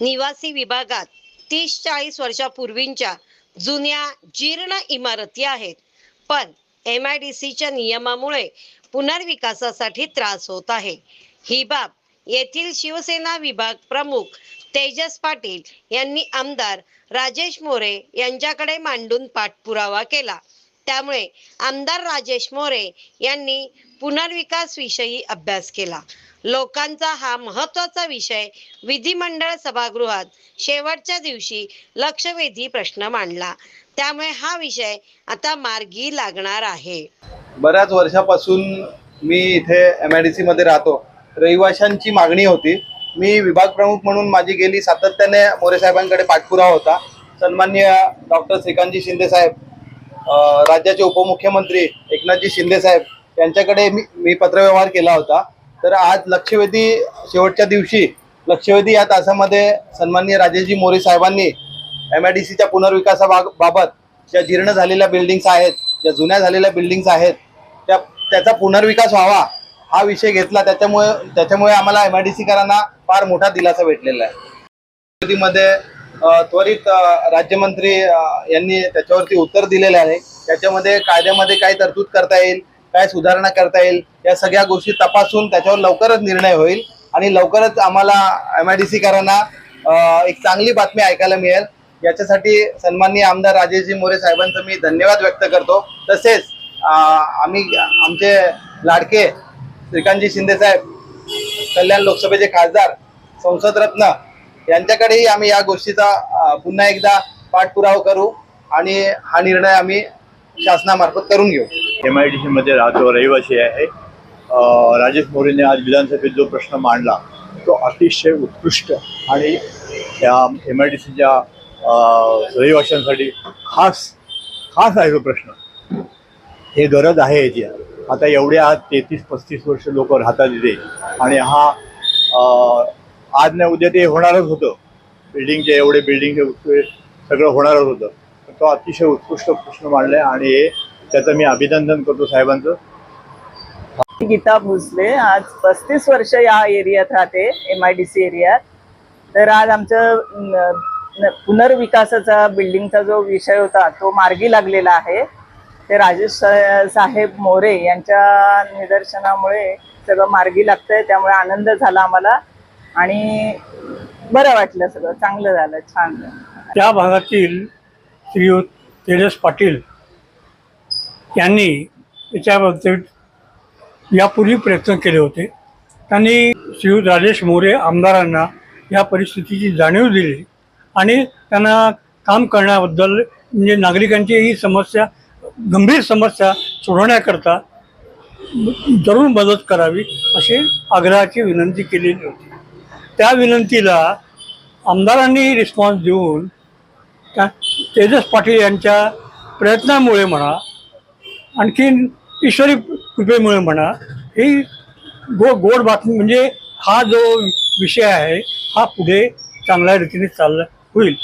निवासी विभागात तीस चाळीस वर्षापूर्वींच्या जुन्या जीर्ण इमारती आहेत. पण एम आय डी सीच्या नियमामुळे पुनर्विकासासाठी त्रास होत आहे. ही बाब येथील शिवसेना विभाग प्रमुख तेजस पाटील यांनी आमदार राजेश मोरे यांच्याकडे मांडून पाठपुरावा केला. त्यामुळे आमदार राजेश मोरे यांनी पुनर्विकास विषयी अभ्यास केला. लोकांचा हा महत्त्वाचा विषय विधिमंडळ सभागृहात शेवटच्या दिवशी लक्षवेधी प्रश्न मांडला. त्यामुळे हा विषय आता मार्गी लागणार आहे. बऱ्याच वर्षापासून मी इथे एम आय डी सीमध्ये राहतो. रहिवाशांची मागणी होती. मी विभाग प्रमुख म्हणून माझी गेली. सातत्याने मोरे साहेबांकडे पाठपुरावा होता. सन्मान्य डॉक्टर श्रीकांतजी शिंदे साहेब राज्याचे उपमुख्यमंत्री एकनाथजी शिंदे साहेब यांच्याकडे मी मी पत्रव्यवहार केला होता. तर आज लक्षवेधी शेवटच्या दिवशी लक्षवेधी या तासामध्ये सन्माननीय राजेशजी मोरे साहेबांनी एम आय डी सीच्या पुनर्विकासाबाबत ज्या जीर्ण झालेल्या बिल्डिंग्स आहेत ज्या जुन्या झालेल्या बिल्डिंग्स आहेत त्या त्याचा पुनर्विकास व्हावा हा विषय घेतला. त्याच्यामुळे त्याच्यामुळे आम्हाला एम आय डी सीकरांना फार मोठा दिलासा भेटलेला आहे. मध्ये त्वरित राज्यमंत्री यांनी त्याच्यावरती उत्तर दिलेले आहे. त्याच्यामध्ये कायद्यामध्ये काही तरतूद करता येईल. काय सुधारणा करता येईल या सगळ्या गोष्टी तपासून त्याच्यावर लवकरच निर्णय होईल. आणि लवकरच आम्हाला एम आय डी सीकरांना एक चांगली बातमी ऐकायला मिळेल. याच्यासाठी सन्माननीय आमदार राजेशजी मोरे साहेबांचं मी धन्यवाद व्यक्त करतो. तसेच आम्ही आमचे लाडके श्रीकांतजी शिंदेसाहेब कल्याण लोकसभेचे खासदार संसद रत्न यांच्याकडेही आम्ही या गोष्टीचा पुन्हा एकदा पाठपुरावा करू आणि हा निर्णय आम्ही शासनामार्फत करून घेऊ. एम आय डी सीमध्ये राहतो रहिवासी आहे. राजेश मोरेने आज विधानसभेत जो प्रश्न मांडला तो अतिशय उत्कृष्ट आणि त्या एम आय डी सीच्या रहिवाशांसाठी खास खास आहे तो प्रश्न. हे गरज आहे याची. आता एवढ्या आज तेहतीस पस्तीस वर्ष लोक राहतात इथे आणि हा आज नाही उद्या ते होणारच होतं. बिल्डिंगचे एवढे बिल्डिंग सगळं होणारच होतं. तो अतिशय उत्कृष्ट प्रश्न मांडला आहे आणि हे त्याचं मी अभिनंदन करतो साहेबांचं. गीता भोसले आज पस्तीस वर्ष या एरियात राहते एम आय डी सी एरियात. तर आज आमचं पुनर्विकासाचा बिल्डिंगचा जो विषय होता तो मार्गी लागलेला आहे. ते राजेश सा- साहेब मोरे यांच्या निदर्शनामुळे सगळं मार्गी लागतंय त्यामुळे आनंद झाला आम्हाला. आणि बरं वाटलं सगळं चांगलं झालं छान. झालं त्या भागातील श्रीयुत तेजस पाटील यांनी याच्याबद्दल यापूर्वी प्रयत्न केले होते. त्यांनी श्री राजेश मोरे आमदारांना या परिस्थितीची जाणीव दिली आणि त्यांना काम करण्याबद्दल म्हणजे नागरिकांची ही समस्या गंभीर समस्या सोडवण्याकरता जरूर मदत करावी अशी आग्रहाची विनंती केलेली होती. त्या विनंतीला आमदारांनी रिस्पॉन्स देऊन त्या तेजस पाटील यांच्या प्रयत्नामुळे म्हणा आणखीन ईश्वरी कृपेमुळे म्हणा ही गो गोड बातमी म्हणजे हा जो विषय आहे हा पुढे चांगल्या रीतीने चालला होईल.